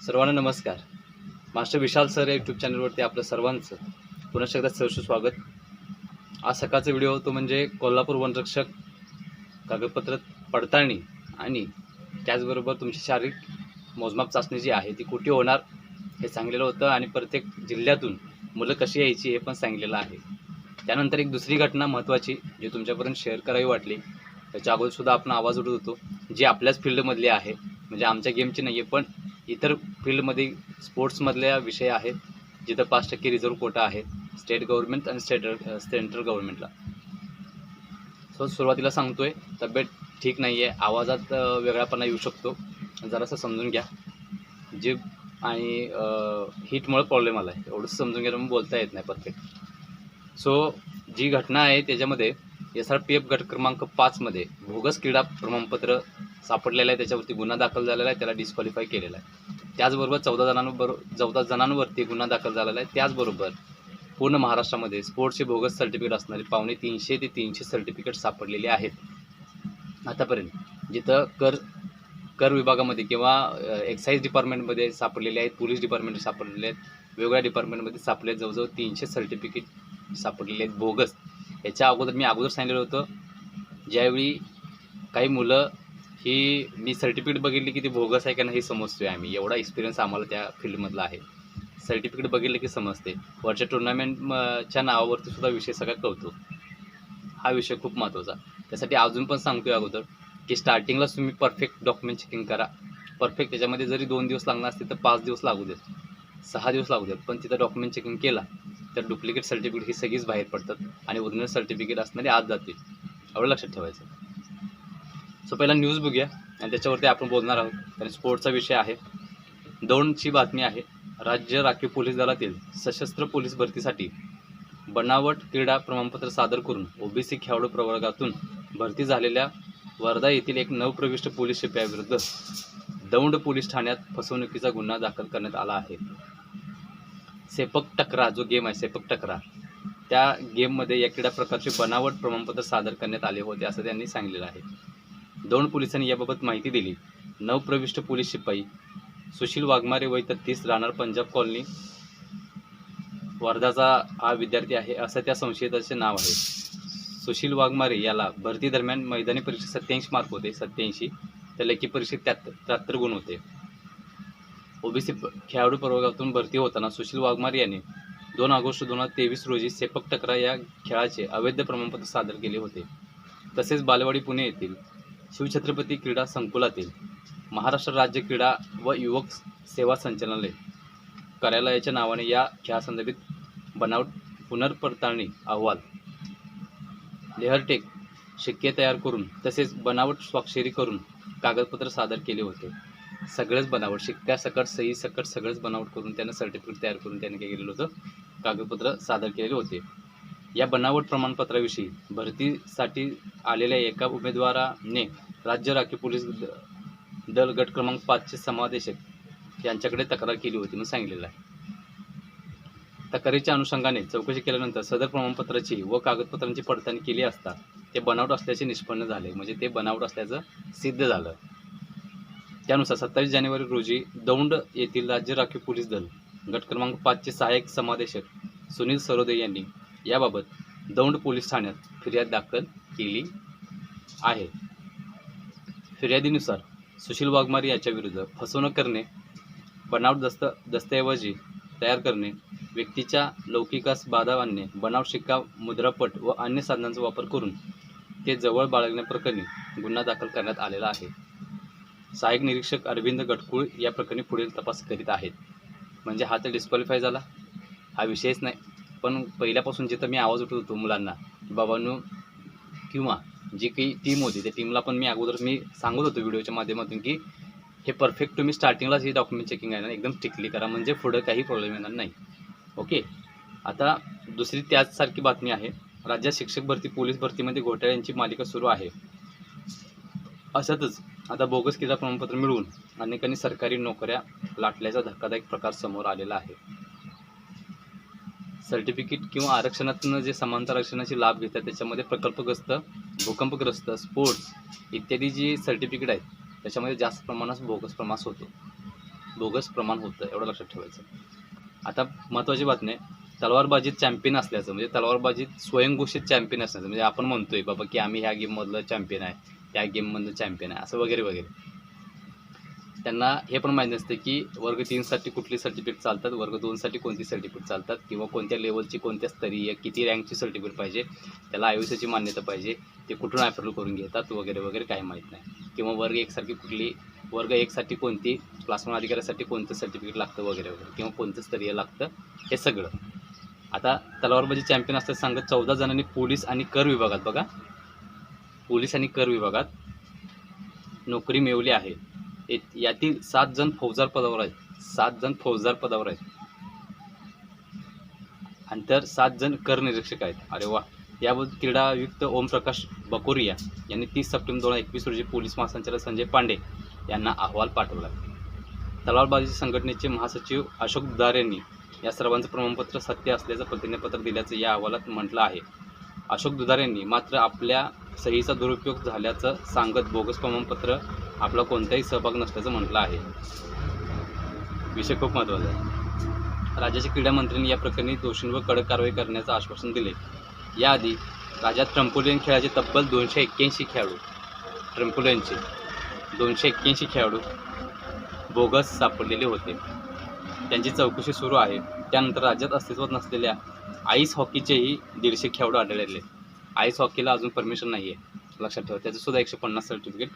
सर्वांना नमस्कार. Master Vishal sir या यूट्यूब चॅनलवरती आपलं सर्वांचं पुन्हा एकदा सहर्ष स्वागत. आज सकाळचा व्हिडिओ तो म्हणजे कोल्हापूर वनरक्षक कागदपत्र पडताळणी आणि त्याचबरोबर तुमची शारीरिक मोजमाप चाचणी जी आहे ती कुठे होणार हे सांगलेलं होतं आणि प्रत्येक जिल्ह्यातून मुलं कशी यायची हे पण सांगितलेलं आहे. त्यानंतर एक दुसरी घटना महत्त्वाची जी तुमच्यापर्यंत शेअर करावी वाटली त्याच्या अगोदरसुद्धा आपण आवाज उठत होतो. जी आपल्याच फील्डमधली आहे म्हणजे आमच्या गेमची नाही आहे पण इतर फील्डमध्ये स्पोर्ट्समधल्या विषय आहेत जिथं पाच टक्के रिझर्व्ह कोटा आहे स्टेट गव्हर्नमेंट आणि स्टेट सेंट्रल गव्हर्नमेंटला. सो सुरुवातीला सांगतो आहे तब्येत ठीक नाही आहे आवाजात वेगळापणा येऊ शकतो. जरासं समजून घ्या. जीभ आणि हीटमुळे प्रॉब्लेम आला आहे एवढंच समजून घ्या मग बोलता येत नाही परफेक्ट सो जी घटना आहे त्याच्यामध्ये एस आर पी एफ गट क्रमांक पाचमध्ये भोगस क्रीडा प्रमाणपत्र सापडलेलं आहे त्याच्यावरती गुन्हा दाखल झालेला आहे त्याला डिस्क्वालिफाय केलेला आहे. त्याचबरोबर चौदा जणांबरो चौदा जणांवरती गुन्हा दाखल झालेला आहे. त्याचबरोबर पूर्ण महाराष्ट्रामध्ये स्पोर्ट्सचे बोगस सर्टिफिकेट असणारे पावणे तीनशे ते तीनशे सर्टिफिकेट सापडलेले आहेत. आतापर्यंत जिथं कर कर विभागामध्ये किंवा एक्साईज डिपार्टमेंटमध्ये सापडलेले आहेत पोलीस डिपार्टमेंट सापडलेले आहेत वेगवेगळ्या डिपार्टमेंटमध्ये सापडले जवळजवळ तीनशे सर्टिफिकेट सापडलेले आहेत बोगस याच्या अगोदर मी अगोदर सांगितलेलं होतं ज्यावेळी काही मुलं ही मी सर्टिफिकेट बघितली की ती बोगस आहे का नाही हे समजतोय आम्ही. एवढा एक्सपिरियन्स आम्हाला त्या फील्डमधला आहे. सर्टिफिकेट बघितलं की समजते. वरच्या टुर्नामेंटच्या नावावरती सुद्धा विषय सगळा कळतो. हा विषय खूप महत्त्वाचा. त्यासाठी अजून पण सांगतोय अगोदर की स्टार्टिंगलाच तुम्ही परफेक्ट डॉक्युमेंट चेकिंग करा. परफेक्ट त्याच्यामध्ये जरी दोन दिवस लागणार असतील तर पाच दिवस लागू देत. सहा दिवस लागू देत. पण तिथं डॉक्युमेंट चेकिंग केला तर डुप्लिकेट सर्टिफिकेट ही सगळीच बाहेर पडतात. आणि ओरिजिनल सर्टिफिकेट असणारे आत जातील. एवढं लक्षात ठेवायचं. सो पहिला न्यूज बघूया. आणि त्याच्यावरती आपण बोलणार आहोत. कारण स्पोर्टचा विषय आहे. दौंडची बातमी आहे. राज्य राखीव पोलीस दलातील सशस्त्र पोलीस भरतीसाठी बनावट क्रीडा प्रमाणपत्र सादर करून ओबीसी खेळाडू प्रवर्गातून भरती झालेल्या वर्धा येथील एक नवप्रविष्ट पोलीस शिपायाविरुद्ध दौंड पोलीस ठाण्यात फसवणुकीचा गुन्हा दाखल करण्यात आला आहे. सेपक टकरा जो गेम आहे सेपक टकरा त्या गेममध्ये या क्रीडा प्रकारचे बनावट प्रमाणपत्र सादर करण्यात आले होते असं त्यांनी सांगितलेलं आहे. दौंड पोलिसांनी याबाबत माहिती दिली. नवप्रविष्ट पोलीस शिपाई सुशील वाघमारे वय तीस राहणार पंजाब कॉलनी. वर्धाचा हा विद्यार्थी आहे असं त्या संशयिताचे नाव आहे. सुशील वाघमारे याला भरती दरम्यान मैदानी परीक्षेत सत्याऐंशी मार्क होते सत्याऐंशी. तर लेखी परीक्षेत त्यात्तर त्र्याहत्तर गुण होते. ओबीसी खेळाडू प्रवर्गातून भरती होताना सुशील वाघमारे यांनी दोन ऑगस्ट दोन हजार तेवीस रोजी सेपक टकरा या खेळाचे अवैध प्रमाणपत्र सादर केले होते. तसेच बालेवाडी पुणे येथील शिवछत्रपती क्रीडा संकुलातील महाराष्ट्र राज्य क्रीडा व युवक सेवा संचालनालय कार्यालयाच्या नावाने या खेळासंदर्भित बनावट पुनर्पडताळणी अहवाल लेहरटेक शिक्के तयार करून तसेच बनावट स्वाक्षरी करून कागदपत्र सादर केले होते. सगळंच बनावट शिक्क्या सकट सही सकट सगळंच बनावट करून त्यांना सर्टिफिकेट तयार करून त्यांनी काय केलेलं होतं? कागदपत्र सादर केलेले होते. या बनावट प्रमाणपत्राविषयी भरतीसाठी आलेल्या एका उमेदवाराने राज्य राखीव पोलीस द- दल गट क्रमांक पाचचे समादेशक यांच्याकडे तक्रार केली होती म्हणून सांगितलेलं आहे. तक्रारीच्या अनुषंगाने चौकशी केल्यानंतर सदर प्रमाणपत्राची व कागदपत्रांची पडताळणी केली असता ते बनावट असल्याचे निष्पन्न झाले. म्हणजे ते बनावट असल्याचं सिद्ध झालं. त्यानुसार सत्तावीस जानेवारी रोजी दौंड येथील राज्य राखीव पोलीस दल गट क्रमांक पाचचे सहाय्यक समादेशक सुनील सरोदे यांनी याबाबत दौंड पोलीस ठाण्यात फिर्याद दाखल केली आहे. फिर्यादीनुसार सुशील वाघमारे याच्याविरुद्ध फसवणूक करणे बनावट दस्त दस्तऐवजी तयार करणे व्यक्तीच्या लौकिकास बाधा आणणे बनावट शिक्का मुद्रापट व अन्य साधनांचा वापर करून ते जवळ बाळगण्याप्रकरणी गुन्हा दाखल करण्यात आलेला आहे. सहाय्यक निरीक्षक अरविंद गटकुळ या प्रकरणी पुढील तपास करीत आहेत. म्हणजे हा तर डिस्क्वालिफाय झाला. हा विषयच नाही. पण पहिल्यापासून जिथं मी आवाज उठवत होतो मुलांना की बाबांनो किंवा जी काही टीम होती त्या टीमला पण मी अगोदर मी सांगत होतो व्हिडिओच्या माध्यमातून की हे परफेक्ट तुम्ही स्टार्टिंगलाच हे डॉक्युमेंट चेकिंग आहे ना एकदम स्ट्रिक्टली करा म्हणजे पुढं काही प्रॉब्लेम येणार नाही. ओके आता दुसरी त्याचसारखी बातमी आहे. राज्यात शिक्षक भरती पोलीस भरतीमध्ये घोटाळ्यांची मालिका सुरू आहे. अशातच आता बोगस क्रीडा प्रमाणपत्र मिळवून अनेकांनी सरकारी नोकऱ्या लाटल्याचा धक्कादायक प्रकार समोर आलेला आहे. सर्टिफिकेट किंवा आरक्षणातून जे समांतर आरक्षणाचे लाभ घेतात त्याच्यामध्ये प्रकल्पग्रस्त भूकंपग्रस्त स्पोर्ट्स इत्यादी जी सर्टिफिकेट आहेत त्याच्यामध्ये जास्त प्रमाणात बोगस प्रमास होतो. बोगस प्रमाण होतं एवढं लक्षात ठेवायचं. आता महत्त्वाची बातमी तलवारबाजीत चॅम्पियन असल्याचं म्हणजे तलवारबाजीत स्वयंघोषित चॅम्पियन असल्याचं म्हणजे आपण म्हणतोय बाबा की आम्ही ह्या गेममधलं चॅम्पियन आहे त्या गेममधलं चॅम्पियन आहे असं वगैरे वगैरे. त्यांना हे पण माहीत नसतं की वर्ग तीनसाठी कुठली सर्टिफिकेट चालतात वर्ग दोनसाठी कोणती सर्टिफिकेट चालतात किंवा कोणत्या लेवलची कोणत्या स्तरीय किती रँकची सर्टिफिकेट पाहिजे त्याला आयुष्याची मान्यता पाहिजे ते कुठून ॲप्रूव्ह करून घेतात वगैरे वगैरे काही माहीत नाही. किंवा वर्ग एकसारखी कुठली वर्ग एकसाठी कोणती क्लासवन अधिकाऱ्यासाठी कोणतं सर्टिफिकेट लागतं वगैरे वगैरे किंवा कोणतं स्तरीय लागतं हे सगळं. आता तलवारबाजी चॅम्पियन असतात सांगत चौदा जणांनी पोलीस आणि कर विभागात बघा. पोलीस आणि कर विभागात नोकरी मिळवली आहे. यातील सात जण फौजदार पदावर आहेत. सात जण फौजदार पदावर आहेत. आणि तर सात जण कर निरीक्षक आहेत. अरे वा. याबद्दल क्रीडा आयुक्त ओमप्रकाश बकोरिया यांनी तीस सप्टेंबर दोन हजार एकवीस रोजी पोलीस महासंचालक संजय पांडे यांना अहवाल पाठवला. तलवारबाजी संघटनेचे महासचिव अशोक दार यांनी या सर्वांचं प्रमाणपत्र सत्य असल्याचं प्रतिज्ञापत्र दिल्याचं या अहवालात म्हटलं आहे. अशोक दुधार यांनी मात्र आपल्या सहीचा दुरुपयोग झाल्याचं सांगत बोगस प्रमाणपत्र आपला कोणताही सहभाग नसल्याचं म्हटलं आहे. विषय खूप महत्त्वाचा आहे. राज्याच्या क्रीडा मंत्र्यांनी या प्रकरणी दोषींवर कडक कारवाई करण्याचं आश्वासन दिले याआधी राज्यात ट्रम्पोलियन खेळाचे तब्बल दोनशे एक्क्याऐंशी खेळाडू ट्रम्पोलियनचे दोनशे एक्क्याऐंशी खेळाडू बोगस सापडलेले होते. त्यांची चौकशी सुरू आहे. त्यानंतर राज्यात अस्तित्वात नसलेल्या आईस हॉकीचेही दीडशे खेळाडू आढळलेले आईस हॉकीला अजून परमिशन नाही आहे लक्षात ठेवा त्याचं सुद्धा एकशे पन्नास सर्टिफिकेट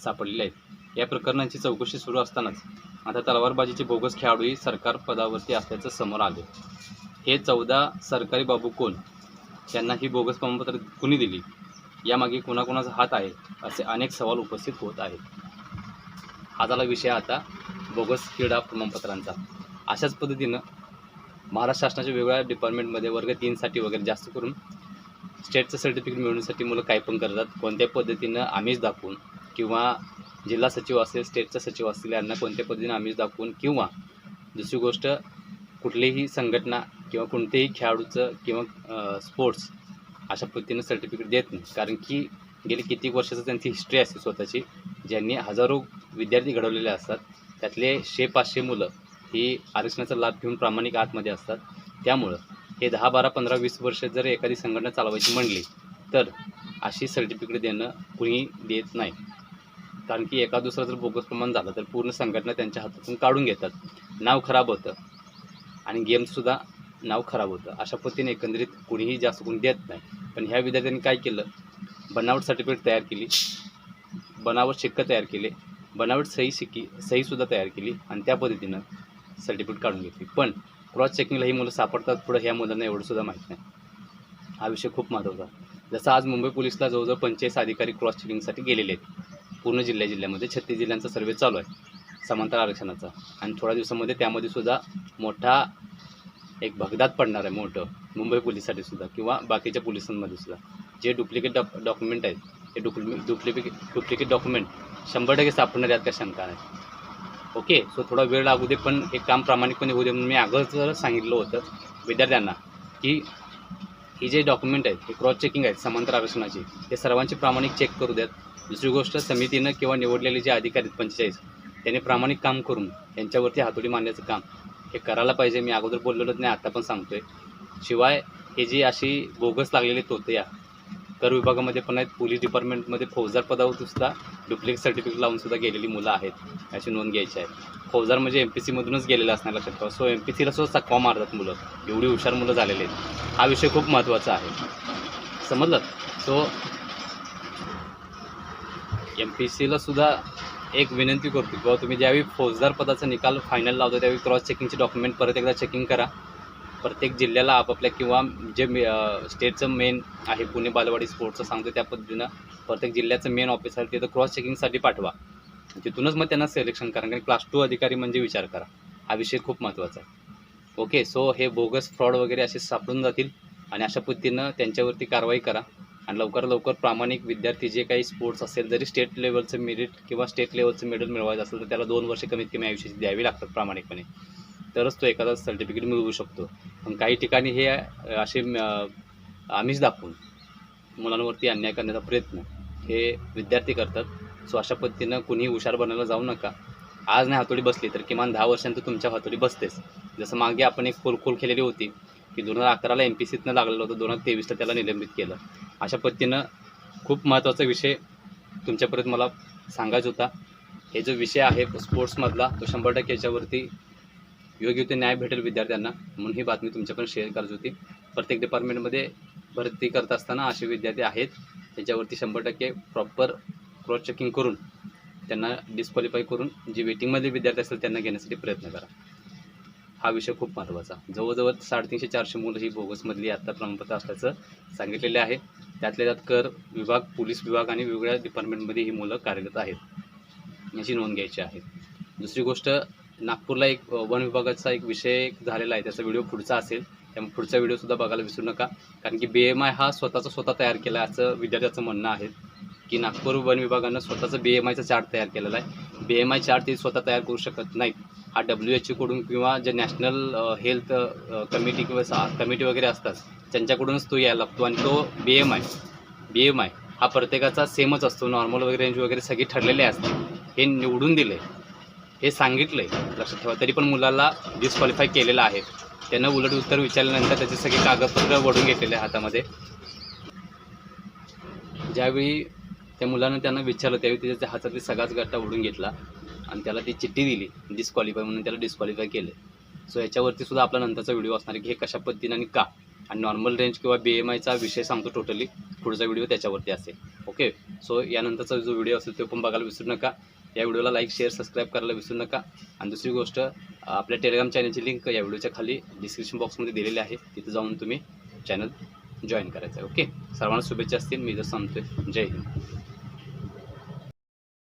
सापडलेले आहेत. या प्रकरणांची चौकशी सुरू असतानाच आता तलवारबाजीचे बोगस खेळाडूही सरकार पदावरती असल्याचं समोर आले हे चौदा सरकारी बाबू कोण? त्यांना ही बोगस प्रमाणपत्र कुणी दिली? यामागे कोणाकोणाचा हात आहे असे अनेक सवाल उपस्थित होत आहेत. हा झाला विषय आता बोगस क्रीडा प्रमाणपत्रांचा. अशाच पद्धतीनं महाराष्ट्र शासनाच्या वेगवेगळ्या डिपार्टमेंटमध्ये वर्ग तीनसाठी वगैरे जास्त करून स्टेटचं सर्टिफिकेट मिळवण्यासाठी मुलं काय पण करतात कोणत्या पद्धतीनं आम्हीच दाखवून किंवा जिल्हा सचिव असेल स्टेटचा सचिव असतील यांना कोणत्या पद्धतीने आमिष दाखवून किंवा दुसरी गोष्ट कुठलीही संघटना किंवा कोणतेही खेळाडूचं किंवा स्पोर्ट्स अशा पद्धतीनं सर्टिफिकेट देत नाही. कारण की गेली कित्येक वर्षाचं त्यांची हिस्ट्री असते स्वतःची. ज्यांनी हजारो विद्यार्थी घडवलेले असतात. त्यातले शे पाचशे मुलं ही आरक्षणाचा लाभ घेऊन प्रामाणिक आतमध्ये असतात. त्यामुळं हे दहा बारा पंधरा वीस वर्ष जर एखादी संघटना चालवायची म्हणली तर अशी सर्टिफिकेट देणं कुणी देत नाही. कारण की एका दुसरा जर बोगस प्रमाण झालं तर पूर्ण संघटना त्यांच्या हातातून काढून घेतात. नाव खराब होतं. आणि गेमसुद्धा नाव खराब होतं. अशा पद्धतीने एकंदरीत कुणीही जास्त कोणी देत नाही. पण ह्या विद्यार्थ्यांनी काय केलं? बनावट सर्टिफिकेट तयार केली. बनावट शिक्का तयार केले. बनावट सही शिक्की सहीसुद्धा तयार केली आणि त्या पद्धतीनं सर्टिफिकेट काढून घेतली. पण क्रॉस चेकिंगला ही मुलं सापडतात पुढं ह्या मुलांना एवढंसुद्धा माहीत नाही. हा विषय खूप महत्त्वाचा. जसं आज मुंबई पोलिसला जवळजवळ पंचेचाळीस अधिकारी क्रॉस चेकिंगसाठी गेलेले आहेत. पूर्ण जिल्ह्या जिल्ह्यामध्ये छत्तीस जिल्ह्यांचा सर्वे चालू आहे समांतर आरक्षणाचा. आणि थोड्या दिवसामध्ये त्यामध्ये सुद्धा मोठा एक भगदात पडणार आहे मोठं. मुंबई पोलिससाठी सुद्धा किंवा बाकीच्या पोलिसांमध्ये सुद्धा. जे डुप्लिकेट डॉक डॉक्युमेंट आहेत ते डुप्लि डुप्लिकेट डुप्लिकेट डॉक्युमेंट शंभर टक्के सापडणार यात काय शंका नाही ओके सो थोडा वेळ लागू दे पण हे काम प्रामाणिकपणे होऊ दे म्हणून मी अगोदर सांगितलं होतं विद्यार्थ्यांना की ही जे डॉक्युमेंट आहेत हे क्रॉस चेकिंग आहेत समांतर आरक्षणाची ते सर्वांचे प्रामाणिक चेक करू द्यात. दुसरी गोष्ट समितीनं किंवा निवडलेले जे अधिकारी आहेत पंचेचाळीस त्यांनी प्रामाणिक काम करून त्यांच्यावरती हातोडी मारण्याचं काम हे करायला पाहिजे. मी अगोदर बोललेलोच नाही आता पण सांगतोय. शिवाय हे जी अशी बोगस लागलेली तोतया कर विभागामध्ये पण आहेत पोलीस डिपार्टमेंटमध्ये फौजदार पदावर सुद्धा डुप्लिकेट सर्टिफिकेट लावून सुद्धा गेलेली मुलं आहेत याची नोंद घ्यायची आहे. फौजदार म्हणजे एम पी सीमधूनच गेलेलं असणार लक्षात ठेवा सो एम पी सीला सुद्धा चकवा मारतात मुलं. एवढी हुशार मुलं झालेली आहेत. हा विषय खूप महत्त्वाचा आहे. समजलं? सो एम पी सीला सुद्धा एक विनंती करतो किंवा तुम्ही ज्यावेळी फौजदार पदाचा निकाल फायनल लावतो त्यावेळी क्रॉस चेकिंगचे डॉक्युमेंट परत एकदा चेकिंग करा. प्रत्येक जिल्ह्याला आपापल्या किंवा जे मे स्टेटचं मेन आहे पुणे बालवाडी स्पोर्ट्सचं सांगतो त्या पद्धतीनं प्रत्येक जिल्ह्याचं मेन ऑफिस आहे तिथं क्रॉस चेकिंगसाठी पाठवा. तिथूनच मग त्यांना सिलेक्शन करा. कारण क्लास टू अधिकारी म्हणजे विचार करा. हा विषय खूप महत्त्वाचा आहे. ओके सो हे बोगस फ्रॉड वगैरे असे सापडून जातील आणि अशा पद्धतीनं त्यांच्यावरती कारवाई करा. आणि लवकर लवकर प्रामाणिक विद्यार्थी जे काही स्पोर्ट्स असेल जरी स्टेट लेवलचं मेरिट किंवा स्टेट लेवलचं मेडल मिळवायचं असेल तर त्याला दोन वर्ष कमीत कमी आयुष्याची द्यावी लागतात प्रामाणिकपणे. तरच तो एखादा सर्टिफिकेट मिळवू शकतो. पण काही ठिकाणी हे असे आम्हीच आमिष दाखवून मुलांवरती अन्याय करण्याचा प्रयत्न हे विद्यार्थी करतात. सो अशा पद्धतीनं कुणीही हुशार बनायला जाऊ नका. आज नाही हातोडी बसली तर किमान दहा वर्षांत तुमच्या हातोडी बसतेच. जसं मागे आपण एक खोल केलेली होती की दोन हजार अकराला एम पी सीतनं लागलेलं होतं दोन हजार तेवीसला त्याला निलंबित केलं. अशा पद्धतीनं खूप महत्त्वाचा विषय तुमच्यापर्यंत मला सांगायचा होता. हे जो विषय आहे स्पोर्ट्समधला तो शंभर टक्के याच्यावरती योग्य ते न्याय भेटेल विद्यार्थ्यांना म्हणून ही बातमी तुमच्यापर्यंत शेअर करायची होती. प्रत्येक डिपार्टमेंटमध्ये भरती करत असताना असे विद्यार्थी आहेत त्याच्यावरती शंभर टक्के प्रॉपर क्रॉस चेकिंग करून त्यांना डिस्क्वालिफाय करून जे वेटिंगमध्ये विद्यार्थी असतील त्यांना घेण्यासाठी प्रयत्न करा. हा विषय खूप महत्त्वाचा जवळजवळ साडेतीनशे चारशे मुलं ही बोगसमधली आत्ता प्रमाणपत्र असल्याचं सांगितलेले आहे. त्यातल्या त्यात कर विभाग पोलीस विभाग आणि वेगवेगळ्या डिपार्टमेंटमध्ये ही मुलं कार्यरत आहेत. याची नोंद घ्यायची आहे. दुसरी गोष्ट नागपूरला एक वन विभागाचा एक विषय एक झालेला आहे. त्याचा व्हिडिओ पुढचा असेल. त्यामुळे पुढचा व्हिडिओसुद्धा बघायला विसरू नका. कारण की बी एम आय हा स्वतःचा स्वतः तयार केला आहे असं विद्यार्थ्याचं म्हणणं आहे की नागपूर वन विभागानं स्वतःचं बी एम आयचा चार्ट तयार केलेला आहे. बी एम आय चार्ट ते स्वतः तयार करू शकत नाहीत. हा डब्ल्यू एच ओकडून किंवा जे नॅशनल हेल्थ कमिटी किंवा कमिटी वगैरे असतात त्यांच्याकडूनच तो यायला लागतो आणि तो B M I B M I हा प्रत्येकाचा सेमच असतो. नॉर्मल वगैरे रेंज वगैरे सगळी ठरलेले असते हे निवडून दिले हे सांगितलंय लक्षात ठेवा. तरी पण मुलाला डिस्क्वालिफाय केलेलं आहे. त्यानं उलट उत्तर विचारल्यानंतर त्याचे सगळे कागदपत्र वडून घेतलेले हातामध्ये. ज्यावेळी त्या मुलानं त्यांना विचारलं त्यावेळी त्याच्या हातातली सगळाच गट्टा ओढून घेतला. आणि त्याला ती चिठ्ठी दिली डिस्क्वालिफाय म्हणून त्याला डिस्क्वालिफाय केलं सो याच्यावरती सुद्धा आपला नंतरचा व्हिडिओ असणार आहे की हे कशा पद्धतीने आणि का? आणि नॉर्मल रेंज किंवा बी एम आयचा विषय सांगतो टोटली पुढचा व्हिडिओ त्याच्यावरती असेल. ओके सो यानंतरचा जो व्हिडिओ असेल तो पण बघायला विसरू नका. या व्हिडिओला लाईक शेअर सबस्क्राईब करायला विसरू नका. आणि दुसरी गोष्ट आपल्या टेलिग्राम चॅनलची लिंक या व्हिडिओच्या खाली डिस्क्रिप्शन बॉक्समध्ये दिलेली आहे. तिथे जाऊन तुम्ही चॅनल जॉईन करायचं आहे. ओके सर्वांना शुभेच्छा असतील. मी जर सांगतोय जय हिंद.